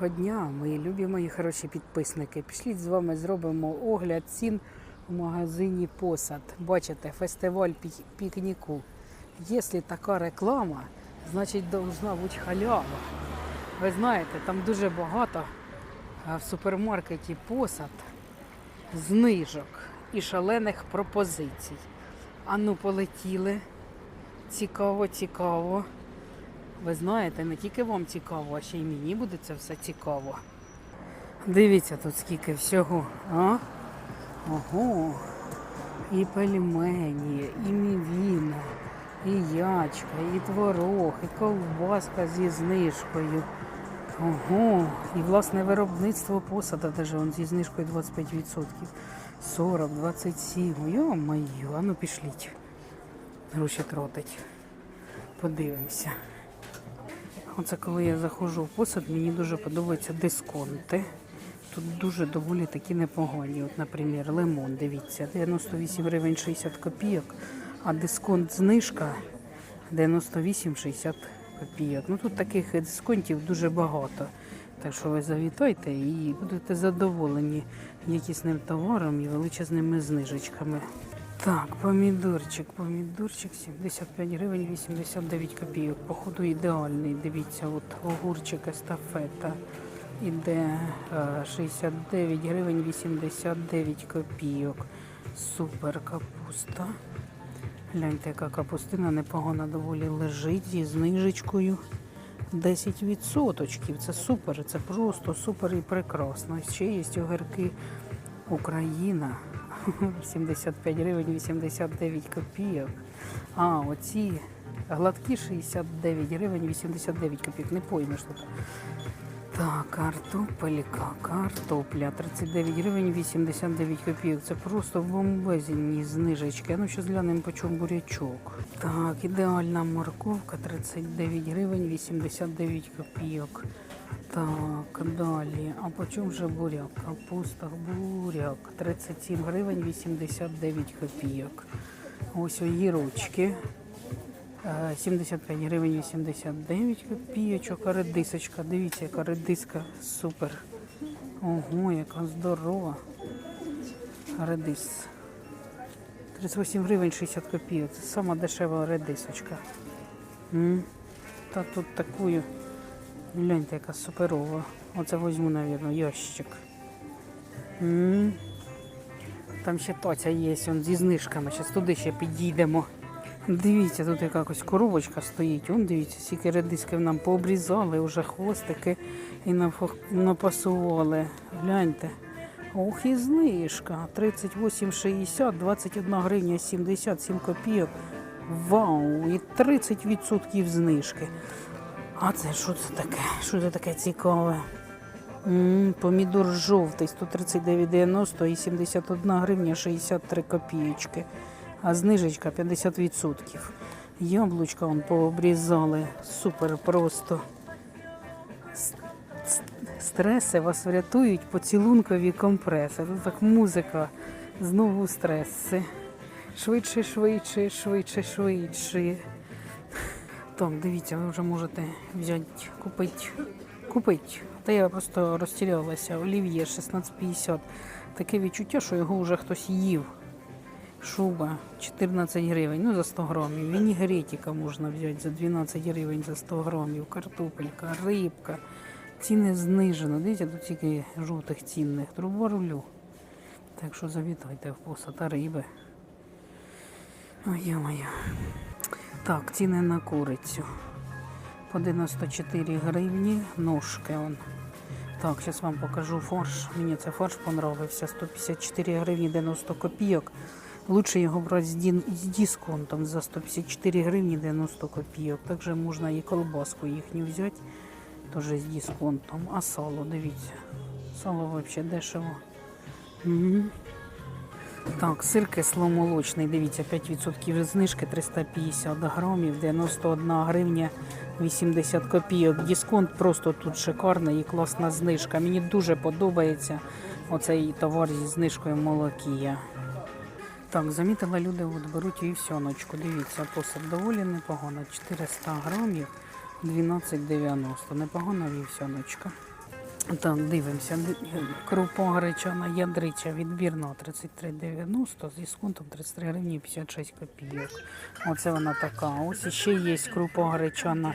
Доброго дня, мої любі мої хороші підписники. Пішліть з вами зробимо огляд цін в магазині Посад. Бачите, фестиваль пікніку. Якщо така реклама, значить должна бути халява. Ви знаєте, там дуже багато в супермаркеті Посад знижок і шалених пропозицій. Ану, полетіли. Цікаво, цікаво. Ви знаєте, не тільки вам цікаво, а ще й мені буде це все цікаво. Дивіться тут скільки всього. А? Ого. І пельмені, і мівіна, і ячка, і творог, і ковбаска зі знижкою. Ого. І власне виробництво посада даже он зі знижкою 25%. 40, 27. Йо-моє, а ну пішліть. Гроші тротить. Подивимося. Оце коли я заходжу в посад, мені дуже подобаються дисконти. Тут дуже доволі такі непогані. От, наприклад, лимон, дивіться, 98 гривень 60 копійок, а дисконт знижка 98,60 копійок. Ну тут таких дисконтів дуже багато. Так що ви завітайте і будете задоволені якісним товаром і величезними знижечками. Так, помідорчик, помідорчик 75 гривень 89 копійок. Походу ідеальний. Дивіться, от огурчик естафета іде е, 69 гривень 89 копійок. Супер капуста. Гляньте, яка капустина непогана доволі лежить зі знижечкою. 10%. Це супер, це просто супер і прекрасно. Ще є огірки Україна. 75 гривень 89 копійок. А, оці гладкі 69 гривень 89 копійок. Не поймеш тут. Так, картопелька, картопля 39 гривень 89 копійок. Це просто бомбезні знижечки. Ну зараз глянемо по бурячок. Так, ідеальна морковка 39 гривень 89 копійок. Так, далі. А по чому же буряк? Капуста, буряк 37 гривень 89 копійок. Ось огірочки. Е, 75 гривень 89 копійочок, редисочка. Дивіться, яка редиска супер. Ого, яка здорова. Редис. 38 гривень 60 копійок. Це сама дешева редисочка. Та тут такою. Гляньте, яка суперова. Оце візьму, мабуть, ящик. Там ще таця є, зі знижками. Зараз туди ще підійдемо. Дивіться, тут якась коробочка стоїть. Он дивіться, скільки редисків нам пообрізали, вже хвостики і напасували. Гляньте. Ох і знижка. 38,60, 21 гривня 77 копійок. Вау! І 30% знижки. А це що це таке? Що це таке цікаве? М, помідор жовтий 139,90 і 71 гривня 63 копійочки. А знижечка 50%. Яблучка вон пообрізали. Супер просто. Стреси вас врятують поцілункові компреси. Тут так музика. Знову стреси. Швидше, швидше, швидше, швидше. Так, дивіться, ви вже можете взяти, купити. Купити. Та я просто розтірялася. Олів'є 16,50. Таке відчуття, що його вже хтось їв. Шуба 14 гривень, ну за 100 грамів. Вінігретика можна взяти за 12 гривень за 100 грамів. Картопелька, рибка. Ціни знижено. Дивіться, тут тільки жовтих цінних. Труба рулю. Так що завітайте в посад та риби. Ой, моя. Так, ціни на курицю. По 94 гривні ножки. Он. Так, зараз вам покажу фарш. Мені цей фарш понравився. 154 гривні 90 копійок. Лучше його брати з, дисконтом за 154 гривні 90 копійок. Також можна і колбаску їхню взяти, теж з дисконтом. А сало, дивіться. Сало взагалі дешево. Угу. Так, сир кисломолочний, дивіться, 5% знижки 350 грамів, 91 гривня 80 копійок. Дисконт просто тут шикарний і класна знижка. Мені дуже подобається оцей товар зі знижкою молокія. Так, замітила люди, от беруть всьоночку. Дивіться, посад доволі непогано. 400 грамів 12,90. Непогана вівсяночка. Так, дивимося. Крупа гречана ядрича відбірна 33,90 з дисконтом 33 гривні 56 копійок. Оце вона така. Ось ще є крупа гречана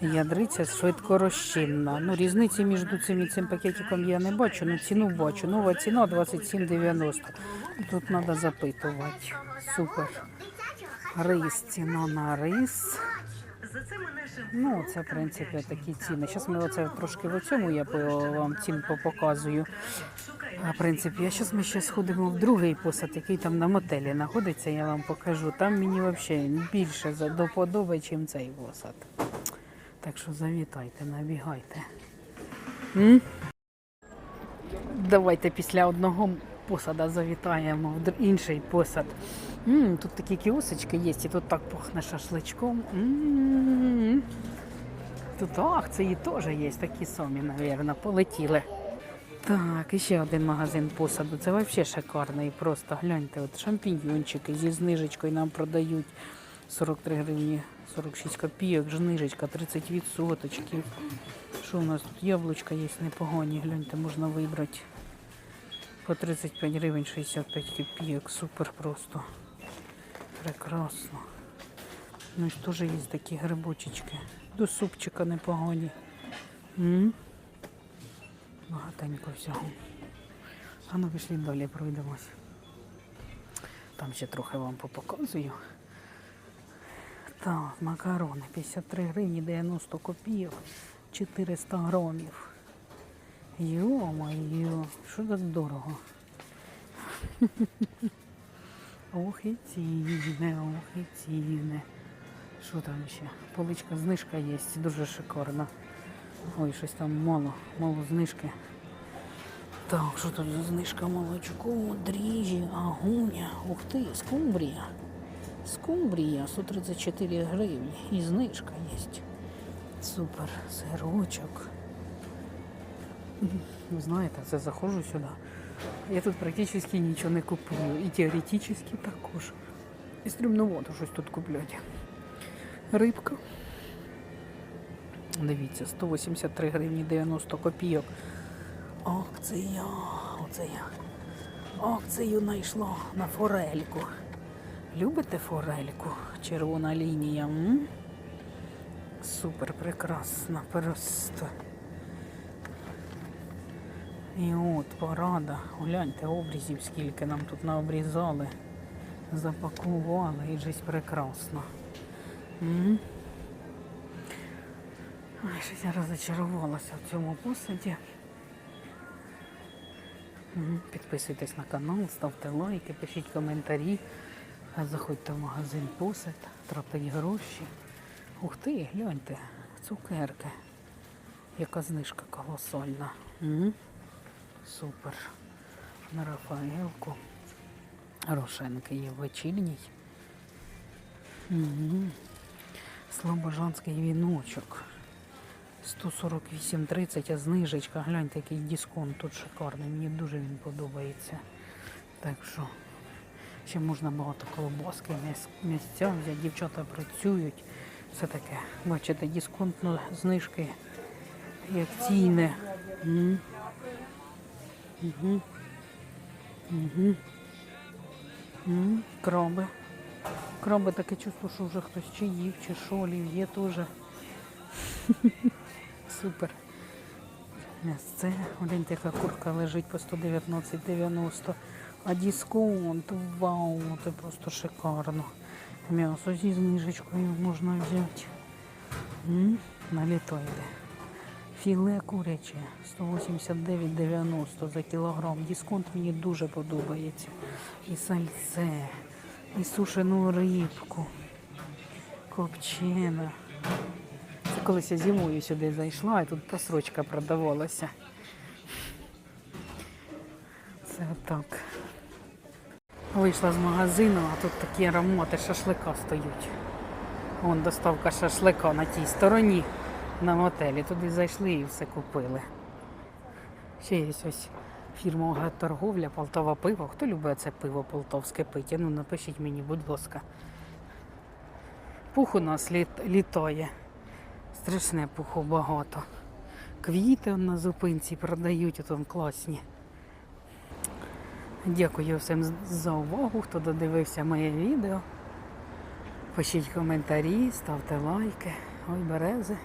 ядриця швидкорозчинна. Ну, різниці між цим і цим пакетиком я не бачу, але ціну бачу. Нова ціна 27,90. Тут треба запитувати. Супер. Рис, ціна на рис. Ну, це, в принципі, такі ціни. Зараз ми оце трошки в цьому я вам цін показую. А, в принципі, а зараз ми ще сходимо в другий посад, який там на мотелі знаходиться, я вам покажу. Там мені взагалі більше за- до ніж цей посад. Так що завітайте, набігайте. М? Давайте після одного посада завітаємо в інший посад. М, тут такі кіосочки є, і тут так пахне шашличком. М. Тут акції теж є, такі самі, мабуть, полетіли. Так, і ще один магазин посаду. Це взагалі шикарний. Просто гляньте, от шампіньйончики зі знижечкою нам продають 43 гривні 46 копійок, знижечка 30%. Що у нас тут? Яблучка є непогані, гляньте, можна вибрати. По 35 гривень 65 копійок. Супер просто. Прекрасно. Ну і теж є такі грибочечки. До супчика непогані. М? Багатенько всього. А ну пішли далі пройдемось. Там ще трохи вам попоказую. Так, макарони 53 гривні 90 копійок, 400 грамів. Йо-моє, що так дорого. Ох і ціни, ох і ціни. Що там ще? Поличка знижка є, дуже шикарна. Ой, щось там мало, мало знижки. Так, що тут за знижка молочко, дріжджі, агуня. Ух ти, скумбрія. Скумбрія 134 гривні. І знижка є. Супер, сирочок. Ви знаєте, це заходжу сюди. Я тут практично нічого не купую. І теоретично також. І стрімновато щось тут купляти. Рибка. Дивіться, 183 гривні 90 копійок. Акція. Оце я. Акцію знайшла на форельку. Любите форельку? Червона лінія. М? Супер, прекрасна, просто. І от порада. Гляньте, обрізів скільки нам тут наобрізали, запакували і жесть прекрасно. М? Щось я розочарувалася в цьому посаді. Підписуйтесь на канал, ставте лайки, пишіть коментарі. Заходьте в магазин посад, тратить гроші. Ух ти, гляньте, цукерки. Яка знижка колосальна. М? Супер. На Рафаелку. Рошенки є вечірній. Угу. Слобожанський віночок. 148,30, а знижечка. Гляньте, який дисконт тут шикарний. Мені дуже він подобається. Так що ще можна багато колбаски, м'ясця взяти. Дівчата працюють. Все таке. Бачите, дисконтно знижки як ціни. М. Угу. Угу. М, Краби. Краби таке чувство, що вже хтось чи їв, чи шолів є теж. Супер. М'ясце. Гляньте, яка курка лежить по 119,90. А дисконт, вау, це просто шикарно. М'ясо зі знижечкою можна взяти. М, Наліто йде. Філе куряче 189,90 за кілограм. Дисконт мені дуже подобається. І сальце, і сушену рибку, копчена. Це колись я зимою сюди зайшла, і тут просрочка продавалася. Це отак. Вийшла з магазину, а тут такі аромати шашлика стоять. Вон доставка шашлика на тій стороні на мотелі. Туди зайшли і все купили. Ще є ось фірмова торговля, Полтава пиво. Хто любить це пиво полтавське пиття? Ну напишіть мені, будь ласка. Пух у нас літ, літає. Страшне пуху багато. Квіти на зупинці продають, он класні. Дякую всім за увагу, хто додивився моє відео. Пишіть коментарі, ставте лайки. Ой, берези.